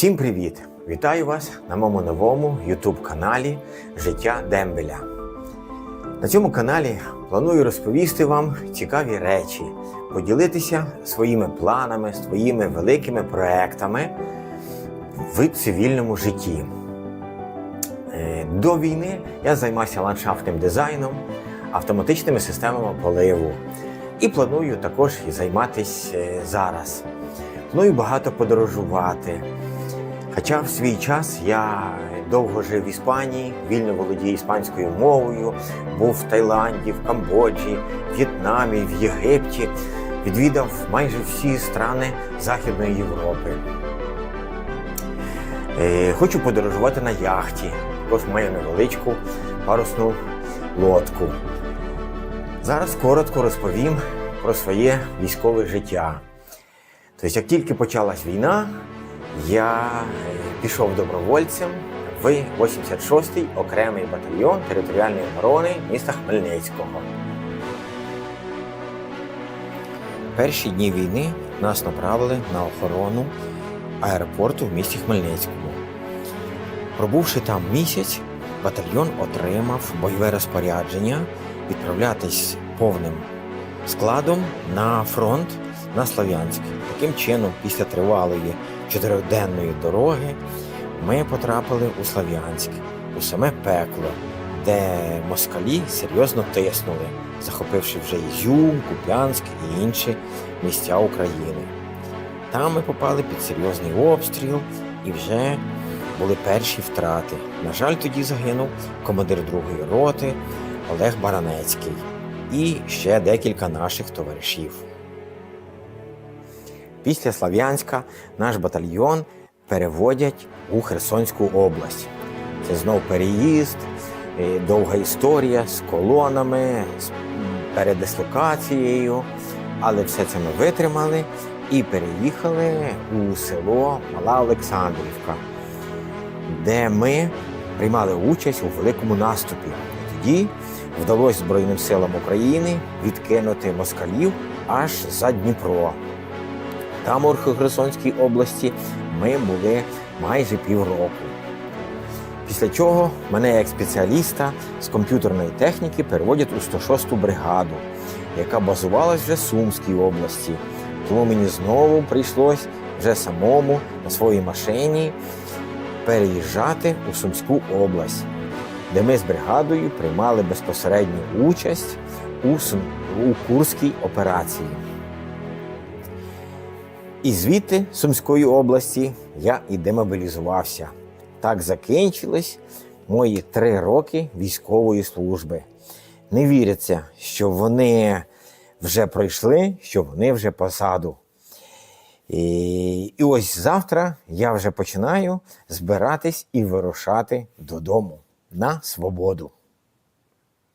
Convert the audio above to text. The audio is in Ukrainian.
Всім привіт! Вітаю вас на моєму новому YouTube каналі Життя Дембеля. На цьому каналі планую розповісти вам цікаві речі, поділитися своїми планами, своїми великими проектами в цивільному житті. Е, До війни я займався ландшафтним дизайном, автоматичними системами поливу і планую також займатися е, зараз. Планую багато подорожувати. Хоча в свій час я довго жив в Іспанії, вільно володію іспанською мовою, був в Таїланді, в Камбоджі, В'єтнамі, в Єгипті, відвідав майже всі страни Західної Європи. Е, Хочу подорожувати на яхті, також маю невеличку парусну лодку. Зараз коротко розповім про своє військове життя. Тобто, як тільки почалась війна, я пішов добровольцем в 86-й окремий батальйон територіальної оборони міста Хмельницького. Перші дні війни нас направили на охорону аеропорту в місті Хмельницькому. Пробувши там місяць, батальйон отримав бойове розпорядження відправлятись повним складом на фронт на Слов'янськ. Таким чином, після тривалої чотириденної дороги, ми потрапили у Слов'янськ, у саме пекло, де москалі серйозно тиснули, захопивши вже Ізюм, Куп'янськ і інші місця України. Там ми попали під серйозний обстріл і вже були перші втрати. На жаль, тоді загинув командир другої роти Олег Баранецький і ще декілька наших товаришів. Після Слав'янська наш батальйон переводять у Херсонську область. Це знов переїзд, е, довга історія з колонами, з передислокацією. Але все це ми витримали і переїхали у село Мала Олександрівка, де ми приймали участь у великому наступі. Тоді вдалося Збройним силам України відкинути москалів аж за Дніпро. Там, у Херсонській області, ми були майже півроку. Після чого мене як спеціаліста з комп'ютерної техніки переводять у 106-ту бригаду, яка базувалась вже в Сумській області. Тому мені знову прийшлось вже самому на своїй машині переїжджати у Сумську область, де ми з бригадою приймали безпосередню участь у, Сум- у Курській операції. І звідти Сумської області я і демобілізувався. Так закінчились мої три роки військової служби. Не віриться, що вони вже пройшли, що вони вже позаду. І, і ось завтра я вже починаю збиратись і вирушати додому на свободу.